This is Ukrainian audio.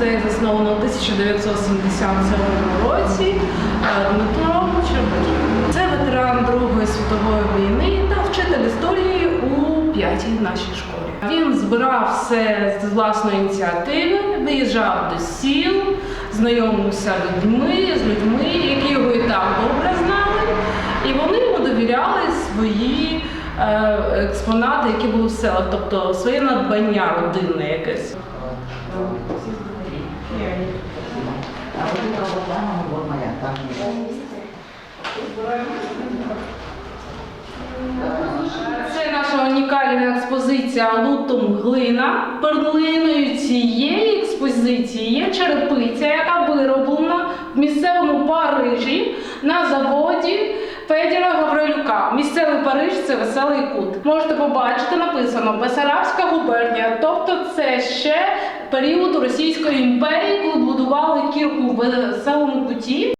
музей засновано у 1977 році е, Дмитро Щербин. Це ветеран Другої світової війни та вчитель історії у п'ятій нашій школі. Він збирав все з власної ініціативи, виїжджав до сіл, знайомився людьми, з людьми, які його і так добре знали, і вони йому довіряли свої е, експонати, які були в селах, тобто своє надбання родинне якесь. А вот эта вот моя, там Це наша унікальна експозиція Лутум глина. Перлиною цієї експозиції є черепиця, яка вироблена в місцевому Парижі на заводі Федіра Гаврилюка. Місцевий Париж це веселий кут. Можете побачити, написано Бесарабська губернія. Тобто це ще період Російської імперії, коли будували кірку в веселому куті.